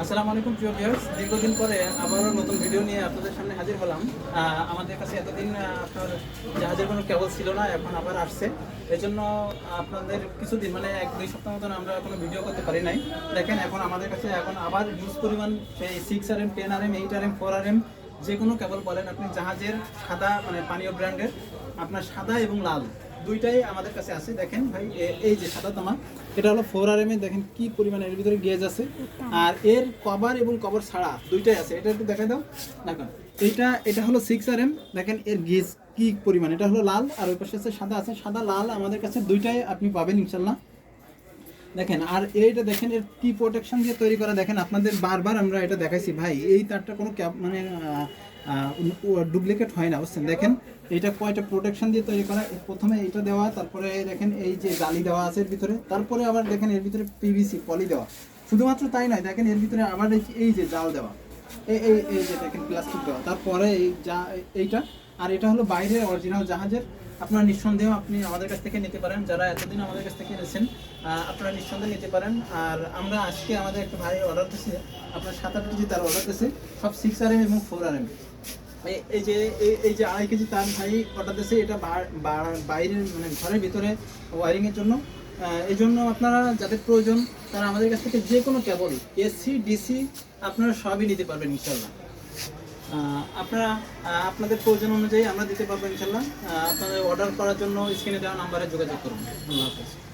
আসসালামু আলাইকুম, প্রিয় ভিউয়ার্স দীর্ঘদিন পরে আবারও নতুন ভিডিও নিয়ে আপনাদের সামনে হাজির হলাম। আমাদের কাছে এতদিন আপনার জাহাজের কোনো কেবল ছিল না, এখন আবার আসছে। এই জন্য আপনাদের কিছুদিন মানে এক দুই সপ্তাহ মতন আমরা কোনো ভিডিও করতে পারি নাই। দেখেন, এখন আমাদের কাছে এখন আবার হিউজ পরিমাণ সেই six R M ten R M eight R M four R M যে কোনো কেবল বলেন, আপনি জাহাজের সাদা মানে পানীয় ব্র্যান্ডের আপনার সাদা এবং লাল। দুইটাই আমাদের কাছে আছে। দেখেন ভাই এই যে সাদা তামা, এটা হলো ফোর আর দেখেন কি এর ভিতরে গেজ আছে। আর এর কভার এবং কভার ছাড়া দুইটাই আছে। এটা একটু দেখাই দাও। দেখেন এটা এটা হলো সিক্স আর এম দেখেন এর গেজ কি পরিমাণ, এটা হলো লাল আর ওই পাশে আছে সাদা আছে। সাদা, লাল আমাদের কাছে দুইটাই আপনি পাবেন ইনশাল্লাহ। দেখেন, আর এইটা দেখেন, এর কি প্রোটেকশন দিয়ে তৈরি করা? দেখেন, আপনাদের বারবার আমরা এটা দেখাইছি। ভাই, এই তারটা কোনো ক্যাপ মানে ডুপ্লিকেট হয় না, বুঝছেন? দেখেন, এটা কয়টা প্রোটেকশন দিয়ে তৈরি করা? প্রথমে এইটা দেওয়া, তারপরে দেখেন, এই যে জালি দেওয়া আছে এর ভিতরে, তারপরে আবার দেখেন, এর ভিতরে পিভিসি পলি দেওয়া। শুধুমাত্র তাই নয়, দেখেন, এর ভিতরে আবার এই যে জাল দেওয়া। এই এই এই যে দেখেন প্লাস্টিক দেওয়া। তারপরে এই যা এইটা, আর এটা হলো বাইরের অরিজিনাল জাহাজের আপনারা নিঃসন্দেহ আপনি আমাদের কাছ থেকে নিতে পারেন যারা এতদিন আমাদের কাছ থেকে আহ, আপনারা নিঃসন্দেহে নিতে পারেন। আর আমরা আজকে আমাদের একটা ভাই অর্ডার দিয়েছে আপনার সাত আট কেজি তার অর্ডার দিয়েছে সব সিক্স আর এম এবং ফোর আর এম এই যে এই- যে আড়াই কেজি তার ভাই অর্ডার দিয়েছে এটা বাইরের মানে ঘরের ভিতরে ওয়ারিংয়ের জন্য। এই জন্য আপনারা যাদের প্রয়োজন তারা আমাদের কাছ থেকে যে কোনো কেবল এসি ডিসি আপনারা সবই নিতে পারবেন ইনশাল্লাহ আপনারা আপনাদের প্রয়োজন অনুযায়ী আমরা দিতে পারব ইনশাল্লাহ আপনাদের অর্ডার করার জন্য স্ক্রিনে দেওয়া নাম্বারে যোগাযোগ করুন। আল্লাহ হাফেজ।